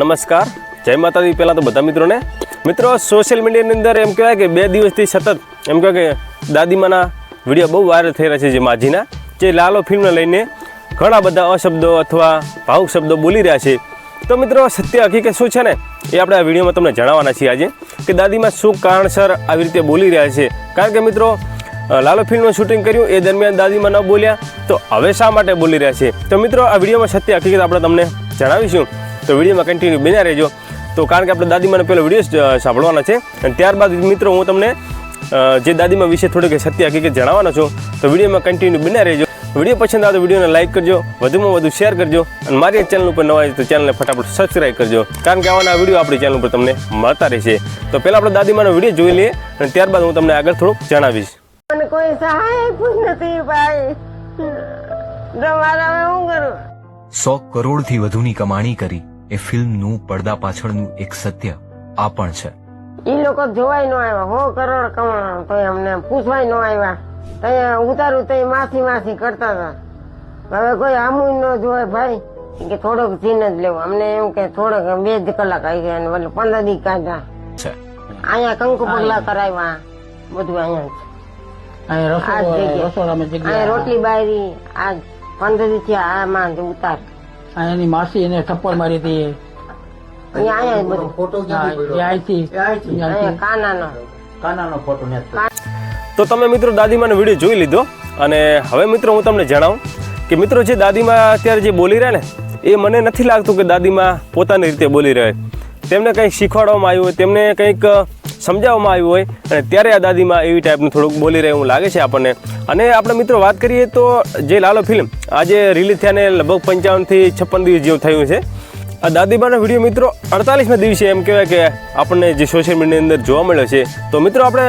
નમસ્કાર. જય માતાજી. પહેલાં તો બધા મિત્રોને, મિત્રો સોશિયલ મીડિયાની અંદર એમ કહેવાય કે બે દિવસથી સતત, એમ કહેવાય કે દાદીમાના વીડિયો બહુ વાયરલ થઈ રહ્યા છે જે માજીના, જે લાલો ફિલ્મને લઈને ઘણા બધા અશબ્દો અથવા ભાવુક શબ્દો બોલી રહ્યા છે. તો મિત્રો, સત્ય હકીકત શું છે ને? એ આપણે આ વિડીયોમાં તમને જણાવવાના છીએ આજે કે દાદીમાં શું કારણસર આવી રીતે બોલી રહ્યા છે. કારણ કે મિત્રો લાલો ફિલ્મનું શૂટિંગ કર્યું, એ દરમિયાન દાદીમાં ન બોલ્યા, તો હવે શા માટે બોલી રહ્યા છે? તો મિત્રો, આ વિડીયોમાં સત્ય હકીકત આપણે તમને જણાવીશું. તો વિડીયોમાં કન્ટિન્યુ બન્યા રહેજો. તો કારણ કે આપણે દાદીમાનો પહેલો વીડિયો સાંભળવાનો છે. અને ત્યારબાદ મિત્રો હું તમને જે દાદીમા વિશે થોડીક સત્ય હકીકત જણાવવાનો છું તો વિડીયોમાં કન્ટિન્યુ બન્યા રહેજો. વીડિયો પસંદ આવે તો વિડીયોને લાઇક કરજો વધુમાં વધુ શેર કરજો અને મારી ચેનલ ઉપર નવા હોય તો ચેનલને ફટાફટ સબસ્ક્રાઈબ કરજો. કારણ કે આવાના વીડિયો આપણી ચેનલ ઉપર તમને મળતા રહેશે. તો પહેલાં આપણે દાદીમાનો વીડિયો જોઈ લઈએ અને ત્યારબાદ હું તમને આગળ થોડુંક જણાવીશ. મને કોઈ સહાય નથી ભાઈ. હું કરું? સો કરોડથી વધુની કમાણી કરી. એ ફિલ્મનું પડદા પાછળનું એક સત્ય આ પણ છે. એ લોકો જોવાય નો આવ્યા. હો કરોડ કમાણા. તો અમને પૂછવાય નો આવ્યા. તઈ ઉતારું તો માસી માસી કરતા હતા. હવે કોઈ આમું ન જોવે ભાઈ કે થોડોક જીન જ લેવો. અમને એમ કે થોડોક બે જ કલાક આવી ગયા અને બોલે પંદર દી કાઢ્યા. છે. અહીંયા કંકુ પગલા કરાવ્યા. બધું અહીંયા જ. રોટલી બાયરી આ પંદર દી થયા આ માં ઉતાર. અહીંયાની માસી એને થપ્પડ મારી હતી. તો તમે મિત્રો દાદીમાનો વીડિયો જોઈ લીધો અને હવે મિત્રો હું તમને જણાવું કે મિત્રો જે દાદીમા અત્યારે જે બોલી રહ્યા ને એ મને નથી લાગતું કે દાદીમા પોતાની રીતે બોલી રહે તેમને કંઈક શીખવાડવામાં આવ્યું હોય તેમને કંઈક સમજાવવામાં આવ્યું હોય. અને ત્યારે આ દાદીમાં એવી ટાઈપનું થોડુંક બોલી રહે એવું લાગે છે આપણને. અને આપણે મિત્રો વાત કરીએ તો જે લાલો ફિલ્મ આજે રિલીઝ થયાને લગભગ પંચાવનથી છપ્પન દિવસ જેવું થયું છે. આ દાદીમાનો વીડિયો મિત્રો અડતાલીસના દિવસે એમ કહેવાય કે આપણને જે સોશિયલ મીડિયાની અંદર જોવા મળ્યો છે. તો મિત્રો આપણે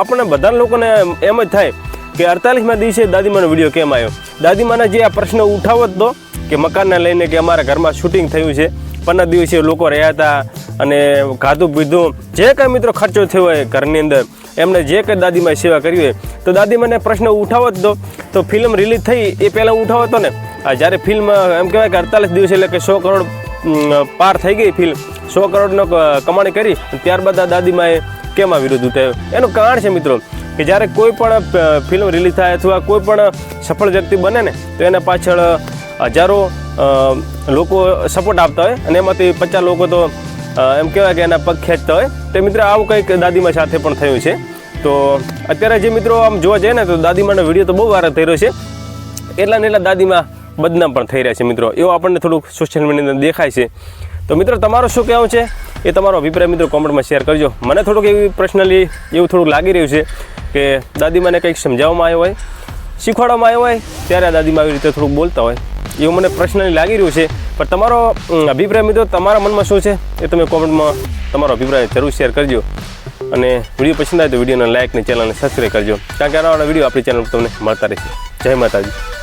આપણને બધા લોકોને એમ જ થાય કે અડતાલીસમાં દિવસે દાદીમાનો વીડિયો કેમ આવ્યો? દાદીમાના જે આ પ્રશ્ન ઉઠાવો હતો કે મકાનને લઈને કે અમારા ઘરમાં શૂટિંગ થયું છે. પંદર દિવસે લોકો રહ્યા હતા. અને ખાધું પીધું, જે કાંઈ મિત્રો ખર્ચો થયો હોય ઘરની અંદર એમને જે કંઈ દાદીમાએ સેવા કરી હોય, તો દાદીમાને પ્રશ્ન ઉઠાવો જ તો તો ફિલ્મ રિલીઝ થઈ, એ પહેલાં ઉઠાવો હતો ને. જ્યારે ફિલ્મ એમ કહેવાય કે અડતાલીસ દિવસ એટલે કે સો કરોડ પાર થઈ ગઈ ફિલ્મ સો કરોડનો કમાણી કરી, ત્યારબાદ આ દાદીમાએ કેમ આ વિરોધ ઉઠાવ્યો એનું કારણ છે મિત્રો, કે જ્યારે કોઈ પણ ફિલ્મ રિલીઝ થાય અથવા કોઈ પણ સફળ વ્યક્તિ બને ને, તો એના પાછળ હજારો લોકો સપોર્ટ આપતા હોય, અને એમાંથી પચાસ લોકો તો એમ કહેવાય કે એના પગ ખેંચતા હોય. તો મિત્રો, આવું કંઈક દાદીમા સાથે પણ થયું છે. તો અત્યારે જે મિત્રો આમ જોવા જઈએ ને, તો દાદીમાનો વીડિયો તો બહુ વાર થઈ રહ્યો છે. એટલા ને એટલા દાદીમાં બદનામ પણ થઈ રહ્યા છે મિત્રો. એવો આપણને થોડુંક સોશિયલ મીડિયાની દેખાય છે. તો મિત્રો, તમારું શું કહેવું છે? એ તમારો અભિપ્રાય મિત્રો કોમેન્ટમાં શેર કરજો. મને થોડુંક એવી પર્સનલી એવું થોડુંક લાગી રહ્યું છે કે દાદીમાને કંઈક સમજાવવામાં આવ્યો હોય, શીખવાડવામાં આવ્યો હોય, ત્યારે આ દાદીમાં આવી રીતે થોડુંક બોલતા હોય. એવું મને પ્રશ્નની લાગી રહ્યું છે. પણ તમારો અભિપ્રાય મિત્રો તમારા મનમાં શું છે? એ તમે કોમેન્ટમાં તમારો અભિપ્રાય જરૂર શેર કરજો. અને વીડિયો પસંદ આવે તો વિડીયોને લાઇક ને ચેનલને સબસ્ક્રાઈબ કરજો. કારણ કે આવા વીડિયો આપણી ચેનલ તમને મળતા રહેશે. જય માતાજી.